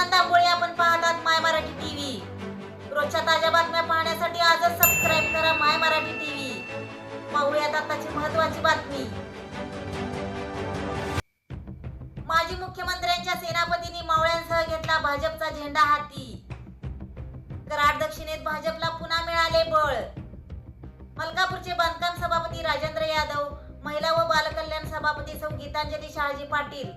कृष्णांत आपण पाहतात माय मराठी टीव्ही रोजच्या ताज्या बातम्या पाहण्यासाठी आजच सबस्क्राईब करा माय मराठी टीव्ही पाहूयात आताची महत्वाची बातमी. माजी मुख्यमंत्र्यांच्या सेनापतींनी मावळ्यांसह घेतला भाजपचा झेंडा हाती. कराड दक्षिणेत भाजपला पुन्हा मिळाले बळ. मलकापूरचे बांधकाम सभापती राजेंद्र यादव महिला व बालकल्याण सभापती सौ गीतांजली शहाजी पाटील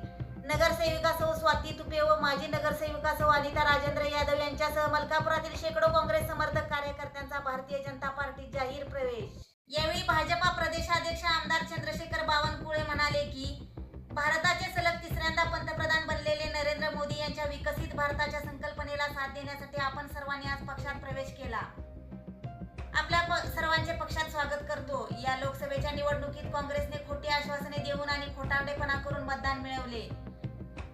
नगरसेविका सौ स्वाती तुपे व माजी नगरसेविका सौ अनिता राजेंद्र यादव यांच्यासह मलकापुरातील शेकडो काँग्रेस समर्थक कार्यकर्त्यांचा भारतीय जनता पार्टीत जाहीर प्रवेश. यावेळी भाजपा प्रदेशाध्यक्ष आमदार चंद्रशेखर बावनकुळे म्हणाले की भारताचे सलग तिसऱ्यांदा पंतप्रधान बनलेले नरेंद्र मोदी यांच्या विकसित भारताच्या संकल्पनेला साथ देण्यासाठी आपण सर्वांनी आज पक्षात प्रवेश केला. आपल्या प- सर्वांचे पक्षात स्वागत करतो. या लोकसभेच्या निवडणुकीत काँग्रेसने खोटी आश्वासने देऊन आणि खोटारडेपणा करून मतदान मिळवले.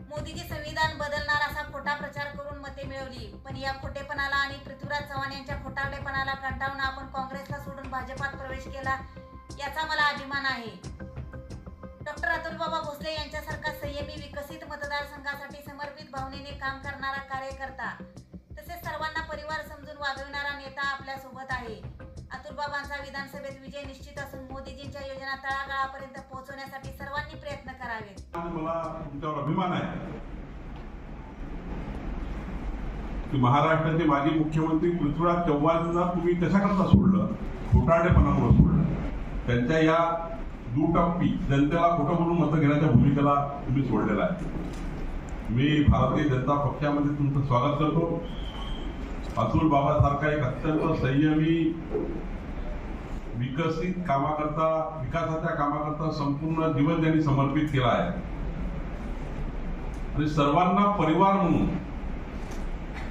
मोदीजी संविधान बदलणार असा खोटा प्रचार करून मते मिळवली. पण या खोटेपणाला आणि पृथ्वीराज चव्हाण यांच्या खोटारडेपणाला कंटाळून आपण काँग्रेसला सोडून भाजपात प्रवेश केला याचा मला अभिमान आहे. डॉक्टर अतुलबाबा भोसले यांच्यासारखा संयमी विकसित मतदारसंघासाठी समर्पित भावनेने काम करणारा कार्यकर्ता तसेच सर्वांना परिवार समजून वागविणारा नेता आपल्यासोबत आहे. अतुल बाबांचा विधानसभेत विजय निश्चित असून मोदीजींच्या योजना तळागाळापर्यंत पोहोचवण्यासाठी सर्वांनी प्रयत्न करावे मला तुमच्यावर अभिमान आहे की महाराष्ट्राचे माजी मुख्यमंत्री पृथ्वीराज चव्हाणांना तुम्ही कशाकरता सोडलं? खोटाडेपणामुळे सोडलं. त्यांच्या या दुटप्पी जनतेला खोटं म्हणून मतं घेण्याच्या भूमिकेला तुम्ही सोडलेला आहे. मी भारतीय जनता पक्षामध्ये तुमचं स्वागत करतो. अतुल बाबासारखा एक अत्यंत संयमी विकसित कामाकरता विकासाच्या कामाकरता संपूर्ण जीवन त्यांनी समर्पित केला आहे. आणि सर्वांना परिवार म्हणून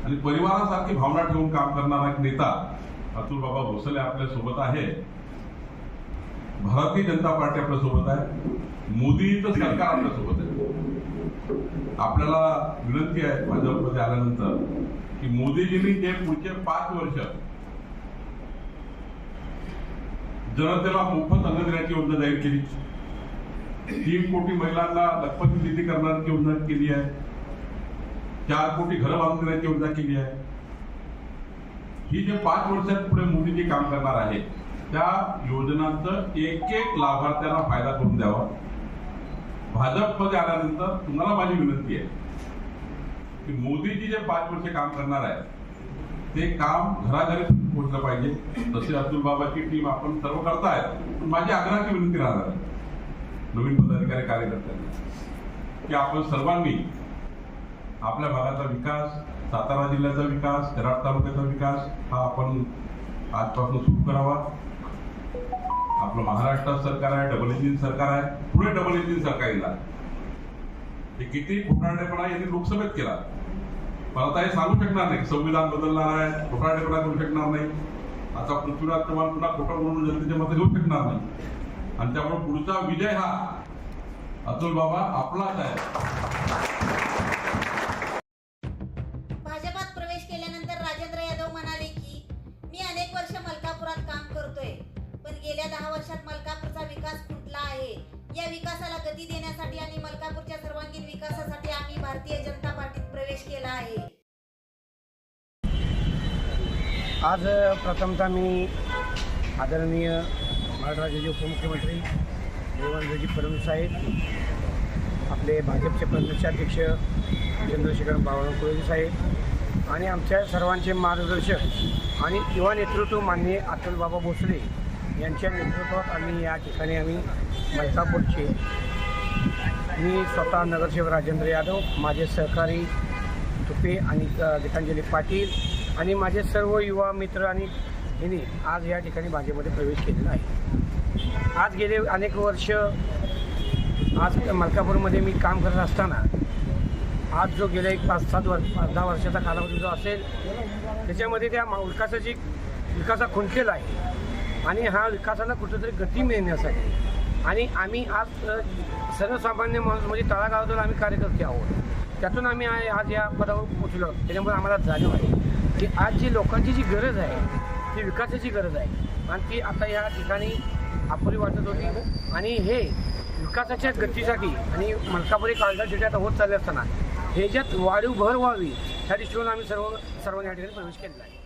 आणि परिवारासारखी भावना ठेवून काम करणारा एक नेता अतुल बाबा भोसले आपल्यासोबत आहे. भारतीय जनता पार्टी आपल्यासोबत आहे. मोदीचं सरकार आपल्यासोबत आहे. आपल्याला विनंती आहे भाजपमध्ये आल्यानंतर. की मोदीजींनी ते पुढचे पाच वर्ष जनतेला मोफत अन्न देण्याची योजना जाहीर केली. तीन कोटी महिलांना लखपत निधी करण्याची योजना केली आहे. चार कोटी घरं बांधून देण्याची योजना केली आहे. ही जे पाच वर्षात पुढे मोदीजी काम करणार आहे त्या योजनांचं एक एक लाभार्थ्यांना फायदा करून द्यावा. भाजपमध्ये आल्यानंतर तुम्हाला माझी विनंती आहे. की मोदीजी जे पाच वर्ष काम करणार आहे ते काम घराघरी पोहोचलं पाहिजे. तसे अब्दुल बाबाची टीम आपण सर्व करतायत. पण माझी आग्रहाची विनंती राहणार आहे. नवीन पदाधिकारी कार्यकर्त्यांना की आपण सर्वांनी आपल्या भागाचा विकास सातारा जिल्ह्याचा विकास कराड तालुक्याचा विकास हा आपण आजपासून सुरू करावा. आपलं महाराष्ट्रात सरकार आहे डबल इंजिन सरकार आहे. पुढे डबल इंजिन सरकार येणार. हे किती घोटाळेपणा यांनी लोकसभेत केला. पण आता हे सांगू शकणार नाही. संविधान बदलणार आहे घोटाळेपणा करू शकणार नाही. आता पृथ्वीराज चव्हाण पुन्हा खोटं म्हणून जनतेचे मत घेऊ शकणार नाही. आणि त्यामुळे पुढचा विजय हा अतुल बाबा आपलाच आहे. प्रवेश केल्यानंतर राजेंद्र यादव म्हणाले की मी अनेक वर्ष मलकापुरात काम करतोय पण गेल्या दहा वर्षात मलकापूरचा विकास कुठला आहे? या विकासाला गती देण्यासाठी आणि मलकापूरच्या सर्वांगीण विकासासाठी आम्ही भारतीय जनता पार्टीत प्रवेश केला आहे. आज प्रथमतः मी आदरणीय महाराष्ट्राचे उपमुख्यमंत्री देवेंद्रजी फडणवीस साहेब आपले भाजपचे प्रदेशाध्यक्ष चंद्रशेखर बावनकुळे साहेब आणि आमच्या सर्वांचे मार्गदर्शक आणि युवा नेतृत्व माननीय अतुलबाबा भोसले यांच्या नेतृत्वात आम्ही या ठिकाणी आम्ही मलकापूरचे मी स्वतः नगरसेवक राजेंद्र यादव माझे सहकारी तुपे आणि गीतांजली पाटील आणि माझे सर्व युवा मित्र आणि यांनी आज या ठिकाणी भाजपमध्ये प्रवेश केलेला आहे. आज गेले अनेक वर्ष आज मलकापूरमध्ये मी काम करत असताना आज जो गेल्या एक पाच सात वर्ष पाच दहा वर्षाचा कालावधी जो असेल त्याच्यामध्ये त्या मा- विकासाची विकासा खुंटलेला आहे. आणि हा विकासाला कुठेतरी गती मिळण्यासाठी. आणि आम्ही आज सर्वसामान्य माणूस म्हणजे तळागाळातून आम्ही कार्यकर्ते आहोत. त्यातून आम्ही आज या पदावर पोचलो त्याच्यामुळे आम्हाला जाणीव आहे की आज जी लोकांची जी गरज आहे ती विकासाची गरज आहे. आणि ती आता या ठिकाणी अपुरी वाटत होती. आणि हे विकासाच्या गतीसाठी आणि मलकापुरी काळजा जिल्ह्यात होत चालले असताना ह्याच्यात वाढीव भर व्हावी ह्या दृष्टिकोन आम्ही सर्व सर्वांनी या ठिकाणी प्रवेश केलेला आहे.